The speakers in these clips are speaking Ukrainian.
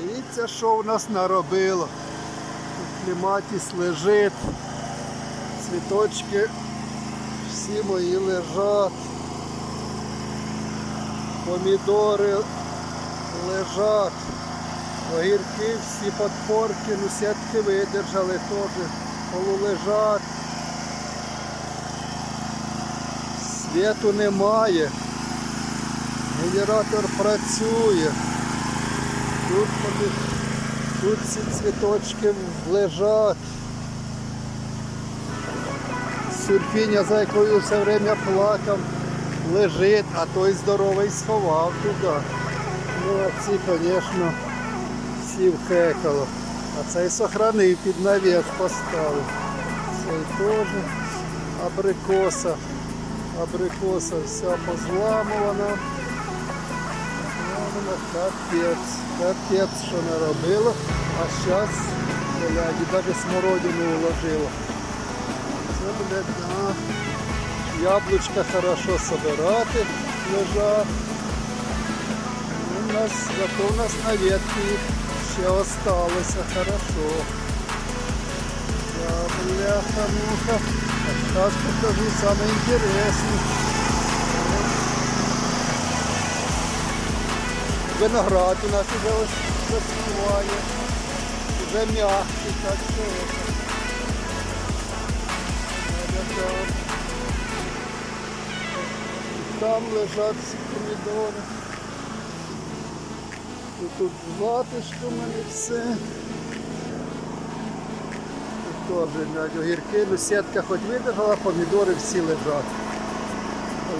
Дивіться, що в нас наробило. Тут клематіс лежить. Цвіточки всі мої лежать. Помідори лежать. Огірки всі подпорки, ну сітки видержали теж. Полулежать. Світу немає. Генератор працює. Тут, вони- тут ці цвіточки лежать. Сюрфіня, за якою все время плакав, лежить, а той здоровий сховав туди. Ну, а ці, звісно, всі вхекало. А цей сохранив під навіс поставив. Цей теж абрикоса. Абрикоса вся позламувана. Капець. Капець, що наробило. А зараз, навіть смородину уложила. Це, блядь, да. Яблучка хорошо собирати лежать. У нас, зато у нас на ветке їх ще осталося хорошо. Да, бляха-муха. Сейчас покажу самое интересное. Виноград у нас уже ось. Уже м'який, так що Там лежать ці помідори. І тут затишко в мене все. Теж огірки, ну сітка хоч видержала, помідори всі лежать.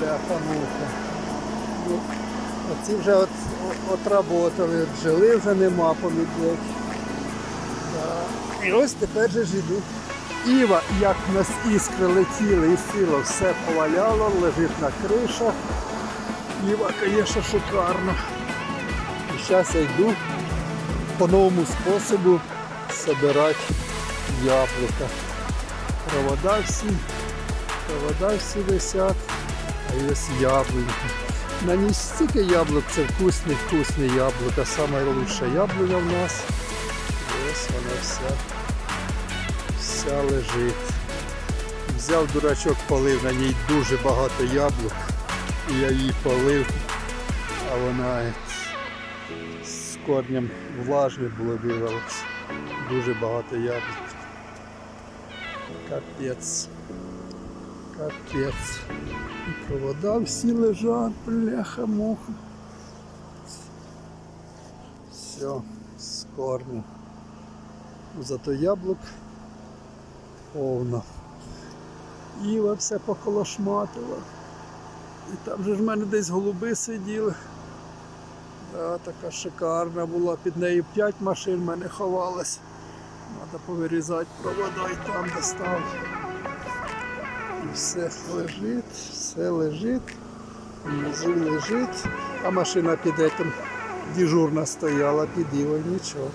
Бляха муха. Ну, оці вже от, отработали, от жили вже нема помідорів. Да. І ось тепер же ж іду. Іва, як в нас іскри летіли і сіло, все поваляло, лежить на кришах. Іва, звісно, шикарно. І зараз я йду по новому способу собирати яблука. Провода всі, провода всі висять, а ось яблуньки. На ній стільки яблук, це вкусні, вкусні яблука. Саме лучша яблуня в нас. Ось вона вся, вся лежить. Взяв дурачок, полив, на ній дуже багато яблук. І я її полив, а вона з корнем влажне було вивелося. Дуже багато яблук. Капець. Капець. І провода всі лежать, бляха муха. Все, з корнем. Зато яблук повно. Іва все поколошматила. І там же ж в мене десь голуби сиділи. Да, така шикарна була, під нею 5 машин в мене ховалось. Треба повирізати провода і там достав. Все лежить, все лежить, внизу лежить, а машина під этим дежурна стояла, під його нічого.